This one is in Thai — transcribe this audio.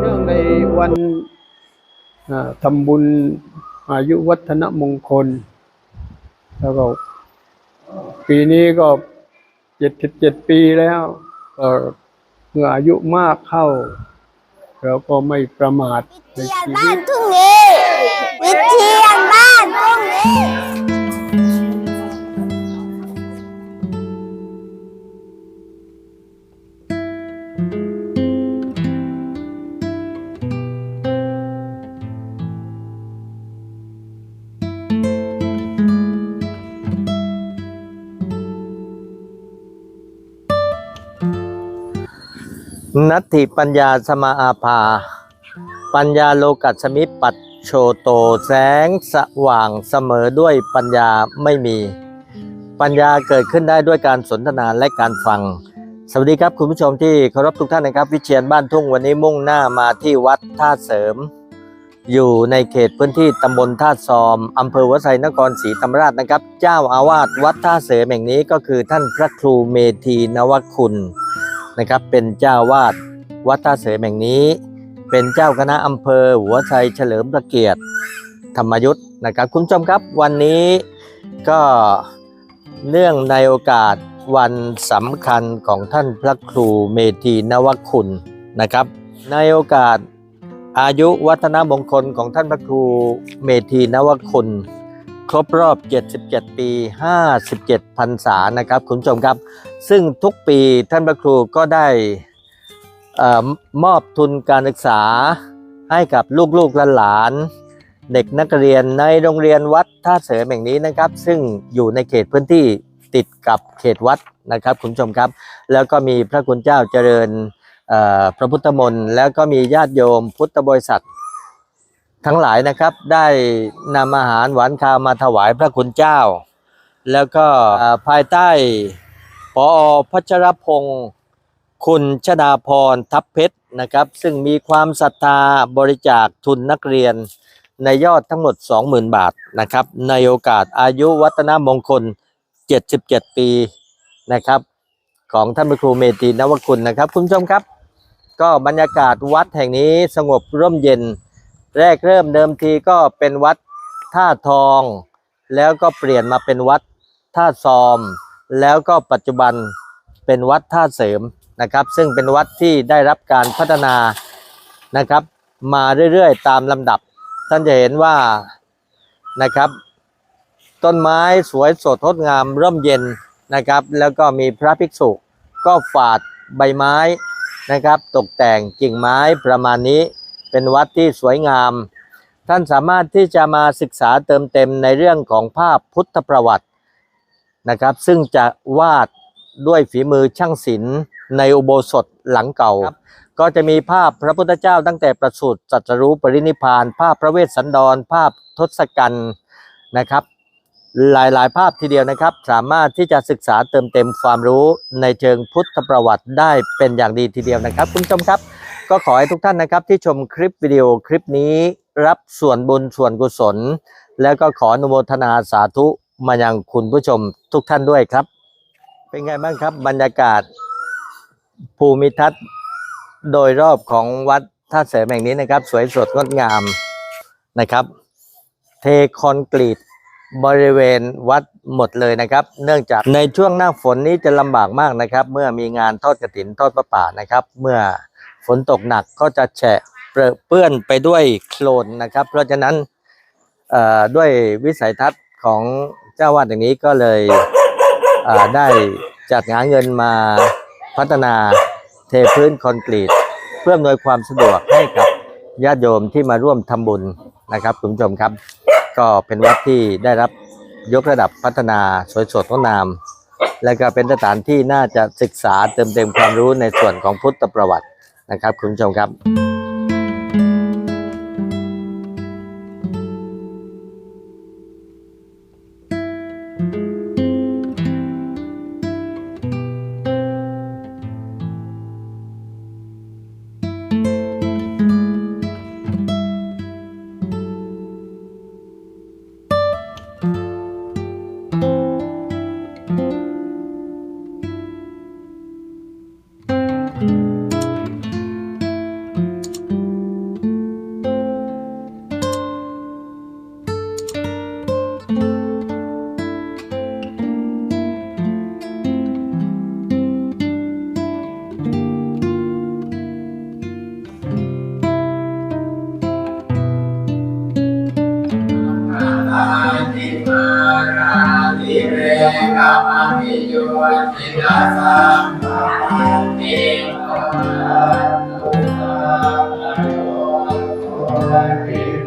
เนื่องในวันทำบุญอายุวัฒนมงคล แล้วก็ปีนี้ก็เจ็ดสิบเจ็ดปีแล้วเอ่อเมื่ออายุมากเข้า เราก็ไม่ประมาทในเทียนบ้านทุ่งนี้วิเทียนบ้านทุ่งนี้ นัตถิปัญญาสมาอาภา ปัญญาโลกัสมิปัตโชโตแสงสว่างเสมอด้วยปัญญาไม่มี ปัญญาเกิดขึ้นได้ด้วยการสนทนาและการฟัง สวัสดีครับคุณผู้ชมที่เคารพทุกท่านนะครับ วิเชียนบ้านทุ่งวันนี้มุ่งหน้ามาที่วัดท่าเสริม อยู่ในเขตพื้นที่ตำบลท่าซอมอำเภอวัดไซนครศรีธรรมราชนะครับ เจ้าอาวาสวัดท่าเสริมแห่งนี้ก็คือท่านพระครูเมธีนวคุณ นะครับ เป็นเจ้าวาดวัดท่าเสยแห่งนี้ เป็นเจ้าคณะอำเภอ หัวไชเฉลิมพระเกียรติธรรมยุทธ์นะครับ คุณผู้ชมครับวันนี้ก็เนื่องในโอกาสวันสำคัญของท่านพระครูเมธีนวคุณนะครับ ในโอกาสอายุวัฒนมงคลของท่านพระครูเมธีนวคุณ ครบรอบ 77 ปี 57พรรษานะครับคุณผู้ชมครับ ซึ่งทุกปีท่านพระครูก็ได้อมอบทุนการศึกษาให้กับลูกๆหลานเด็กนักเรียนในโรงเรียนวัดท่าเสริมแห่งนี้นะครับ ซึ่งอยู่ในเขตพื้นที่ติดกับเขตวัดนะครับคุณผู้ชมครับ แล้วก็มีพระคุณเจ้าเจริญพระพุทธมนต์แล้วก็มีญาติโยมพุทธบริษัท ทั้งหลายนะครับได้นำอาหารหวานคาวมาถวายพระคุณเจ้า แล้วก็ภายใต้ปอพัชรพงศ์คุณชดาพรทัพเพชรนะครับ ซึ่งมีความศรัทธาบริจาคทุนนักเรียนในยอดทั้งหมด 20,000 บาทนะครับ ในโอกาสอายุวัฒนมงคล 77 ปีนะครับ ของท่านพระครูเมธีนวคุณนะครับ คุณผู้ชมครับ ก็บรรยากาศวัดแห่งนี้สงบร่มเย็น แรกเริ่มเดิมทีก็เป็นวัดท่าทอง แล้วก็เปลี่ยนมาเป็นวัดท่าซอม แล้วก็ปัจจุบันเป็นวัดท่าเสริมนะครับ ซึ่งเป็นวัดที่ได้รับการพัฒนานะครับ มาเรื่อยๆ ตามลำดับ ท่านจะเห็นว่านะครับ ต้นไม้สวยสดงดงามร่มเย็นนะครับ แล้วก็มีพระภิกษุก็ฝาดใบไม้นะครับ ตกแต่งกิ่งไม้ประมาณนี้ เป็นวัดที่สวยงาม ท่านสามารถที่จะมาศึกษาเติมเต็มในเรื่องของภาพพุทธประวัตินะครับ ซึ่งจะวาดด้วยฝีมือช่างศิลป์ในอุโบสถหลังเก่า ก็จะมีภาพพระพุทธเจ้าตั้งแต่ประสูติตรัสรู้ปรินิพพาน ภาพพระเวสสันดร ภาพทศกัณฐ์นะครับ หลายๆ ภาพทีเดียวนะครับ สามารถที่จะศึกษาเติมเต็มความรู้ในเชิงพุทธประวัติได้เป็นอย่างดีทีเดียวนะครับ คุณผู้ชมครับ ก็ขอให้ทุกท่านนะครับที่ชมคลิปวิดีโอคลิปนี้ รับส่วนบุญส่วนกุศล แล้วก็ขออนุโมทนาสาธุมายังคุณผู้ชมทุกท่านด้วยครับ เป็นไงบ้างครับ บรรยากาศภูมิทัศน์โดยรอบของวัดท่าเสริมแห่งนี้นะครับ สวยสดงดงามนะครับ เทคอนกรีต บริเวณวัดหมดเลยนะครับ เนื่องจากในช่วงหน้าฝนนี้จะลำบากมากนะครับ เมื่อมีงานทอดกระถินทอดประป่านะครับ เมื่อฝนตกหนักก็จะแฉะเปรอะเปื้อนไปด้วยโคลนนะครับ เพราะฉะนั้นด้วยวิสัยทัศน์ของเจ้าวาดอย่างนี้ก็เลยเได้จัดงานเงินมาพัฒนาเทพื้นคอนกรีต เพื่ออำนวยความสะดวกให้กับญาติโยมที่มาร่วมทำบุญนะครับคุณผู้ชมครับ ก็เป็นวัดที่ได้รับยกระดับพัฒนาสวยสดงดงาม และก็เป็นสถานที่น่าจะศึกษาเติมเต็มความรู้ในส่วนของพุทธประวัตินะครับ คุณผู้ชมครับ กามามิยุติตาสัมมาติโกนตุสัพพะโลก